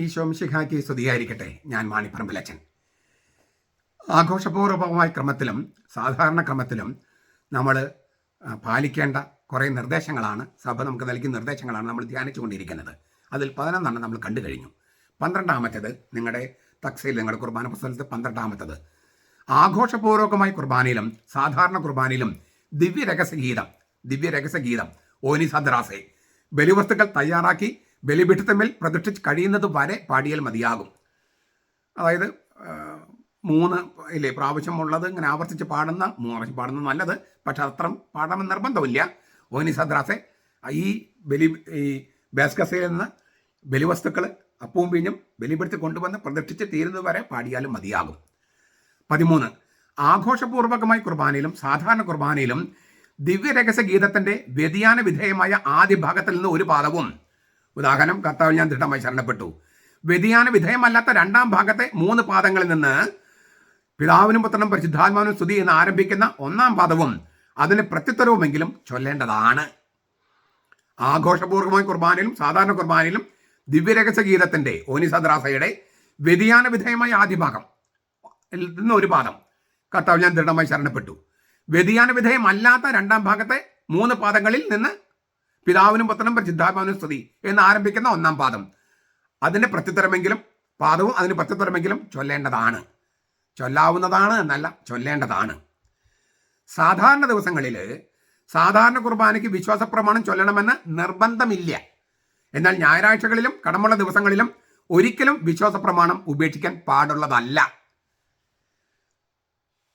ഈ ശോംശിഖായ്ക്ക് സ്തുതിയായിരിക്കട്ടെ. ഞാൻ മാണിപ്പറമ്പിലച്ചൻ ആഘോഷപൂർവമായ ക്രമത്തിലും സാധാരണ ക്രമത്തിലും നമ്മൾ പാലിക്കേണ്ട കുറേ നിർദ്ദേശങ്ങളാണ് സഭ നമുക്ക് നൽകിയ നിർദ്ദേശങ്ങളാണ് നമ്മൾ ധ്യാനിച്ചുകൊണ്ടിരിക്കുന്നത്. അതിൽ പതിനൊന്നെണ്ണം നമ്മൾ കണ്ടു കഴിഞ്ഞു. പന്ത്രണ്ടാമത്തേത് നിങ്ങളുടെ തക്സയിൽ നിങ്ങളുടെ കുർബാന പുസ്തകത്തിൽ പന്ത്രണ്ടാമത്തേത്. ആഘോഷപൂർവകമായ കുർബാനയിലും സാധാരണ കുർബാനയിലും ദിവ്യരഹസ്യഗീതം ദിവ്യരഹസ്യഗീതം ദിവ്യ രഹസ്യഗീതം ഓനി സദ്രാസെ ബലിവസ്തുക്കൾ തയ്യാറാക്കി ബലിപീഠത്തമ്മിൽ പ്രതിഷ്ഠിച്ച് കഴിയുന്നത് വരെ പാടിയാൽ മതിയാകും. അതായത് മൂന്ന് ഇല്ലേ പ്രാവശ്യമുള്ളത് ഇങ്ങനെ ആവർത്തിച്ച് പാടുന്ന മൂന്ന് പാടുന്നത് നല്ലത് പക്ഷെ അത്ര പാടണമെന്ന് നിർബന്ധമില്ല. ഓനി സദ്രാസെ ഈ ബലി ഈ ബേസ്കസയിൽ നിന്ന് ബലിവസ്തുക്കൾ അപ്പവും പിഞ്ഞും ബലിപെടുത്തി കൊണ്ടുവന്ന് പ്രതിഷ്ഠിച്ച് തീരുന്നത് വരെ പാടിയാലും മതിയാകും. പതിമൂന്ന് ആഘോഷപൂർവകമായ കുർബാനയിലും സാധാരണ കുർബാനയിലും ദിവ്യരഹസ്യ ഗീതത്തിന്റെ വ്യതിയാന വിധേയമായ ആദ്യ ഭാഗത്തിൽ നിന്ന് ഒരു പാദവും ഉദാഹരണം കർത്താവ് ഞാൻ ദൃഢമായി ശരണപ്പെട്ടു. വ്യതിയാന വിധേയമല്ലാത്ത രണ്ടാം ഭാഗത്തെ മൂന്ന് പാദങ്ങളിൽ നിന്ന് പിതാവിനും പുത്രനും പരിശുദ്ധാത്മാവിനും സ്തുതി എന്ന് ആരംഭിക്കുന്ന ഒന്നാം പാദവും അതിന് പ്രത്യുത്തരവുമെങ്കിലും ചൊല്ലേണ്ടതാണ്. ആഘോഷപൂർവമായ കുർബാനയിലും സാധാരണ കുർബാനയിലും ദിവ്യരഹസ്യ ഗീതത്തിന്റെ ഓനിസദ്രാസയുടെ വ്യതിയാന വിധേയമായ ആദ്യ ഭാഗം നിന്ന് ഒരു പാദം. കർത്താവ് ഞാൻ ദൃഢമായി ശരണപ്പെട്ടു. വ്യതിയാന വിധേയമല്ലാത്ത രണ്ടാം ഭാഗത്തെ മൂന്ന് പാദങ്ങളിൽ നിന്ന് പിതാവിനും പുത്രനും പരിശുദ്ധാത്മാവിനും സ്തുതി എന്ന് ആരംഭിക്കുന്ന ഒന്നാം പാദം. അതിന് പ്രത്യുത്തരമെങ്കിലും പാദവും അതിന് പ്രത്യുത്തരമെങ്കിലും ചൊല്ലേണ്ടതാണ്. ചൊല്ലാവുന്നതാണ് എന്നല്ല ചൊല്ലേണ്ടതാണ്. സാധാരണ ദിവസങ്ങളിൽ സാധാരണ കുർബാനയ്ക്ക് വിശ്വാസ പ്രമാണം ചൊല്ലണമെന്ന് നിർബന്ധമില്ല. എന്നാൽ ഞായറാഴ്ചകളിലും കടമുള്ള ദിവസങ്ങളിലും ഒരിക്കലും വിശ്വാസ പ്രമാണം ഉപേക്ഷിക്കാൻ പാടുള്ളതല്ല.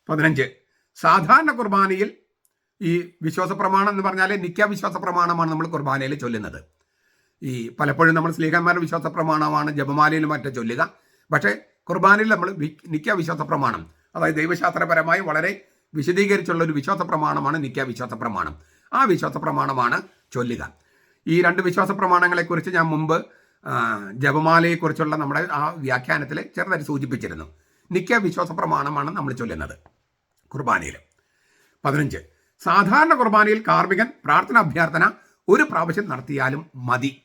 പതിനഞ്ച്. സാധാരണ കുർബാനയിൽ ഈ വിശ്വാസ പ്രമാണം എന്ന് പറഞ്ഞാൽ നിക്ക വിശ്വാസ പ്രമാണമാണ് നമ്മൾ കുർബാനയിൽ ചൊല്ലുന്നത്. ഈ പലപ്പോഴും നമ്മൾ സ്ലീഹന്മാരുടെ വിശ്വാസ പ്രമാണമാണ് ജപമാലയിലും മറ്റും ചൊല്ലുക. പക്ഷേ കുർബാനയിൽ നമ്മൾ നിക്ക വിശ്വാസ പ്രമാണം അതായത് ദൈവശാസ്ത്രപരമായി വളരെ വിശദീകരിച്ചുള്ള ഒരു വിശ്വാസ പ്രമാണമാണ് നിക്ക വിശ്വാസ പ്രമാണം ആ വിശ്വാസ പ്രമാണമാണ് ചൊല്ലുക. ഈ രണ്ട് വിശ്വാസ പ്രമാണങ്ങളെക്കുറിച്ച് ഞാൻ മുമ്പ് ജപമാലയെക്കുറിച്ചുള്ള നമ്മുടെ ആ വ്യാഖ്യാനത്തിൽ ചെറുതായി സൂചിപ്പിച്ചിരുന്നു. നിക്ക വിശ്വാസ പ്രമാണമാണ് നമ്മൾ ചൊല്ലുന്നത് കുർബാനയിൽ പതിനഞ്ച് സാധാരണ കുർബാനയിൽ കാർമികൻ പ്രാർത്ഥന അഭ്യർത്ഥന ഒരു പ്രാവശ്യം നടത്തിയാലും മതി.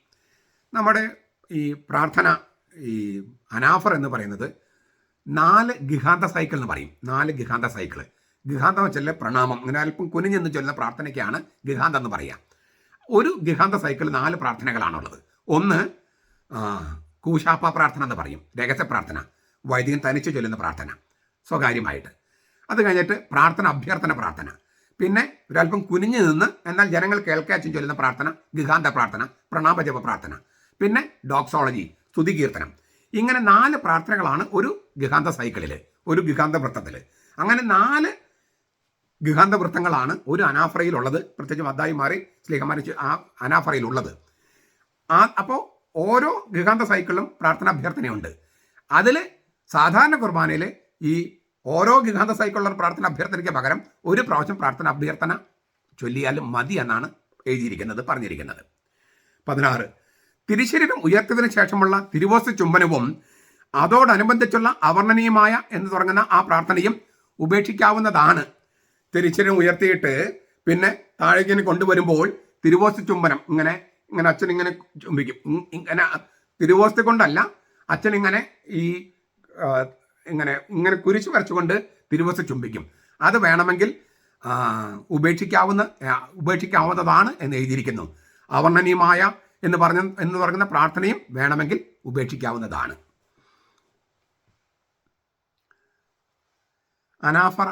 നമ്മുടെ ഈ പ്രാർത്ഥന ഈ അനാഫർ എന്ന് പറയുന്നത് നാല് ഗിഹാന്ത സൈക്കിൾ എന്ന് പറയും. നാല് ഗിഹാന്ത സൈക്കിൾ ഗിഹാന്തം വെച്ചാൽ പ്രണാമം. അങ്ങനെ അല്പം കുനിഞ്ഞെന്ന് ചൊല്ലുന്ന പ്രാർത്ഥനയ്ക്കാണ് ഗിഹാന്തം എന്ന് പറയുക ഒരു ഗിഹാന്ത സൈക്കിൾ നാല് പ്രാർത്ഥനകളാണുള്ളത്. ഒന്ന് കൂശാപ്പ പ്രാർത്ഥന എന്ന് പറയും. രഹസ്യ പ്രാർത്ഥന. വൈദികൻ തനിച്ച് ചൊല്ലുന്ന പ്രാർത്ഥന. സ്വകാര്യമായിട്ട്. അത് കഴിഞ്ഞിട്ട് പ്രാർത്ഥന അഭ്യർത്ഥന പ്രാർത്ഥന. പിന്നെ ഒരല്പം കുനിഞ്ഞു നിന്ന് എന്നാൽ ജനങ്ങൾ കേൾക്കാച്ചും ചൊല്ലുന്ന പ്രാർത്ഥന ഗിഹാന്ത പ്രാർത്ഥന പ്രണാപജപ പ്രാർത്ഥന പിന്നെ ഡോക്സോളജി സ്തുതികീർത്തനം. ഇങ്ങനെ നാല് പ്രാർത്ഥനകളാണ് ഒരു ഗിഹാന്ത സൈക്കിളിൽ ഒരു ഗിഹാന്ത വൃത്തത്തിൽ അങ്ങനെ നാല് ഗിഹാന്ത വൃത്തങ്ങളാണ് ഒരു അനാഫറയിലുള്ളത് പ്രത്യേകിച്ച് മദ്ദായി മാറി സ്ലീഹമാരി ആ അനാഫറയിലുള്ളത്. ആ അപ്പോൾ ഓരോ ഗിഹാന്ത സൈക്കിളിലും പ്രാർത്ഥന അഭ്യർത്ഥനയുണ്ട് അതിൽ സാധാരണ കുർബാനയിൽ ഈ ഓരോ ഗിഹാന്ത സൈക്കിളുള്ള പ്രാർത്ഥന അഭ്യർത്ഥനയ്ക്ക് പകരം ഒരു പ്രാവശ്യം പ്രാർത്ഥന അഭ്യർത്ഥന ചൊല്ലിയാലും മതി എന്നാണ് എഴുതിയിരിക്കുന്നത് പറഞ്ഞിരിക്കുന്നത്. പതിനാറ് തിരുശരീരം ഉയർത്തിയതിനു ശേഷമുള്ള തിരുവോസ് ചുംബനവും അതോടനുബന്ധിച്ചുള്ള അവർണനീയമായ എന്ന് തുടങ്ങുന്ന ആ പ്രാർത്ഥനയും ഉപേക്ഷിക്കാവുന്നതാണ്. തിരുശരീരം ഉയർത്തിയിട്ട് പിന്നെ താഴേക്ക് ഇങ്ങനെ കൊണ്ടുവരുമ്പോൾ തിരുവോസ് ചുംബനം ഇങ്ങനെ ഇങ്ങനെ അച്ഛൻ ഇങ്ങനെ ചുംബിക്കും. ഇങ്ങനെ തിരുവോസ് കൊണ്ടല്ല അച്ഛൻ ഇങ്ങനെ ഈ ഇങ്ങനെ ഇങ്ങനെ കുരിശ് വരച്ചുകൊണ്ട് തിരുവസ് ചുംബിക്കും. അത് വേണമെങ്കിൽ ഉപേക്ഷിക്കാവുന്ന ഉപേക്ഷിക്കാവുന്നതാണ് എന്ന് എഴുതിയിരിക്കുന്നു. അവർണനീയമായ എന്ന് പറഞ്ഞ എന്ന് പറയുന്ന പ്രാർത്ഥനയും വേണമെങ്കിൽ ഉപേക്ഷിക്കാവുന്നതാണ്. അനാഫറ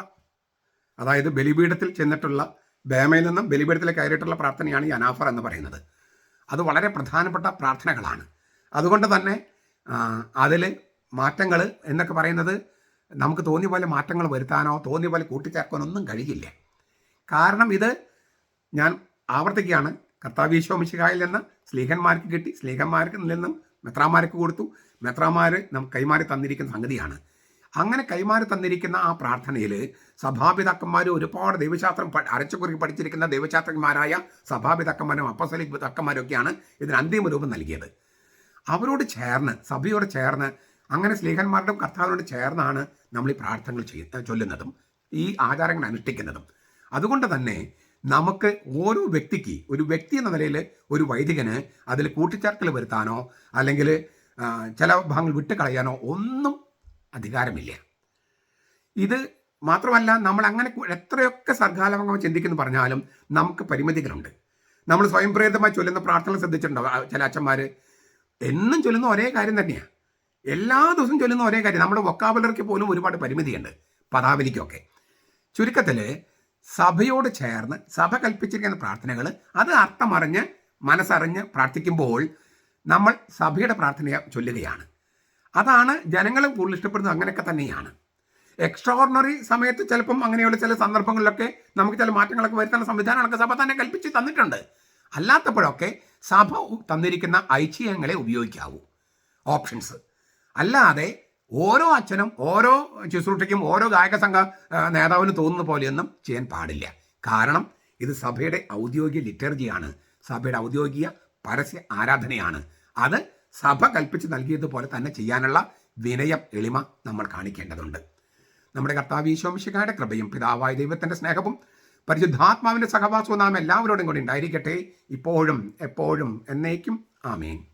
അതായത് ബലിപീഠത്തിൽ ചെന്നിട്ടുള്ള ബേമയിൽ നിന്നും ബലിപീഠത്തിലേക്ക് കയറിയിട്ടുള്ള പ്രാർത്ഥനയാണ് ഈ അനാഫർ എന്ന് പറയുന്നത്. അത് വളരെ പ്രധാനപ്പെട്ട പ്രാർത്ഥനകളാണ്. അതുകൊണ്ട് തന്നെ അതിൽ മാറ്റങ്ങൾ എന്നൊക്കെ പറയുന്നത് നമുക്ക് തോന്നിയ പോലെ മാറ്റങ്ങൾ വരുത്താനോ തോന്നിയ പോലെ കൂട്ടിച്ചേർക്കാനോ ഒന്നും കഴിയില്ല. കാരണം ഇത് ഞാൻ ആവർത്തിക്കുകയാണ്. കർത്താവ് കർത്താവീശോമിശിഹായിൽ നിന്ന് സ്ലീഹന്മാർക്ക് കിട്ടി. സ്ലീഹന്മാർക്ക് നിന്നും മെത്രാമാർക്ക് കൊടുത്തു. മെത്രാമാർ നമുക്ക് കൈമാറി തന്നിരിക്കുന്ന സംഗതിയാണ്. അങ്ങനെ കൈമാറി തന്നിരിക്കുന്ന ആ പ്രാർത്ഥനയിൽ സഭാപിതാക്കന്മാർ ഒരുപാട് ദൈവശാസ്ത്രം അരച്ചു അരച്ചുകുറുക്കി പഠിച്ചിരിക്കുന്ന ദൈവശാസ്ത്രജ്ഞന്മാരായ സഭാപിതാക്കന്മാരും അപ്പസലിതാക്കന്മാരും ഒക്കെയാണ് ഇതിന് അന്തിമ രൂപം നൽകിയത്. അവരോട് ചേർന്ന് സഭയോട് ചേർന്ന് അങ്ങനെ സ്നേഹന്മാരുടെ കർത്താവിനോട് ചേർന്നാണ് നമ്മൾ ഈ പ്രാർത്ഥനകൾ ചെയ്യുന്ന ചൊല്ലുന്നതും ഈ ആചാരങ്ങൾ അനുഷ്ഠിക്കുന്നതും. അതുകൊണ്ട് തന്നെ നമുക്ക് ഓരോ വ്യക്തിക്ക് ഒരു വ്യക്തി എന്ന നിലയിൽ ഒരു വൈദികന് അതിൽ കൂട്ടിച്ചേർക്കൽ വരുത്താനോ അല്ലെങ്കിൽ ചില ഭാഗങ്ങൾ വിട്ടുകളയാനോ ഒന്നും അധികാരമില്ല. ഇത് മാത്രമല്ല നമ്മൾ അങ്ങനെ എത്രയൊക്കെ സർഗാലവങ്ങൾ ചിന്തിക്കുന്നു പറഞ്ഞാലും നമുക്ക് പരിമിതികളുണ്ട്. നമ്മൾ സ്വയംപ്രേരിതമായി ചൊല്ലുന്ന പ്രാർത്ഥനകൾ ശ്രദ്ധിച്ചിട്ടുണ്ടോ ചില അച്ഛന്മാർ എന്നും ചൊല്ലുന്ന ഒരേ കാര്യം തന്നെയാണ് എല്ലാ ദിവസവും ചൊല്ലുന്ന ഒരേ കാര്യം. നമ്മുടെ വൊക്കാബുലറിക്ക് പോലും ഒരുപാട് പരിമിതിയുണ്ട് പദാവലിക്കൊക്കെ. ചുരുക്കത്തിൽ സഭയോട് ചേർന്ന് സഭ കൽപ്പിച്ചിരിക്കുന്ന പ്രാർത്ഥനകൾ അത് അർത്ഥമറിഞ്ഞ് മനസ്സറിഞ്ഞ് പ്രാർത്ഥിക്കുമ്പോൾ നമ്മൾ സഭയുടെ പ്രാർത്ഥന ചൊല്ലുകയാണ്. അതാണ് ജനങ്ങളും കൂടുതൽ ഇഷ്ടപ്പെടുന്നത് അങ്ങനെയൊക്കെ തന്നെയാണ്. എക്സ്ട്രാ ഓർഡിനറി സമയത്ത് ചിലപ്പം അങ്ങനെയുള്ള ചില സന്ദർഭങ്ങളിലൊക്കെ നമുക്ക് ചില മാറ്റങ്ങളൊക്കെ വരുത്താനുള്ള സംവിധാനങ്ങളൊക്കെ സഭ തന്നെ കൽപ്പിച്ച് തന്നിട്ടുണ്ട്. അല്ലാത്തപ്പോഴൊക്കെ സഭ തന്നിരിക്കുന്ന ഐച്ഛ്യങ്ങളെ ഉപയോഗിക്കാവൂ. ഓപ്ഷൻസ് അല്ലാതെ ഓരോ അച്ഛനും ഓരോ ശുശ്രൂഷയ്ക്കും ഓരോ ഗായക സംഘ നേതാവിന് തോന്നുന്ന പോലെയൊന്നും ചെയ്യാൻ പാടില്ല. കാരണം ഇത് സഭയുടെ ഔദ്യോഗിക ലിറ്റർജിയാണ്. സഭയുടെ ഔദ്യോഗിക പരസ്യ ആരാധനയാണ്. അത് സഭ കൽപ്പിച്ച് നൽകിയതുപോലെ തന്നെ ചെയ്യാനുള്ള വിനയം എളിമ നമ്മൾ കാണിക്കേണ്ടതുണ്ട്. നമ്മുടെ കർത്താവ് ഈശോമിശിഖായുടെ കൃപയും പിതാവായ ദൈവത്തിന്റെ സ്നേഹവും പരിശുദ്ധാത്മാവിന്റെ സഹവാസവും നാം എല്ലാവരോടും കൂടി ഉണ്ടായിരിക്കട്ടെ. ഇപ്പോഴും എപ്പോഴും എന്നേക്കും. ആമേൻ.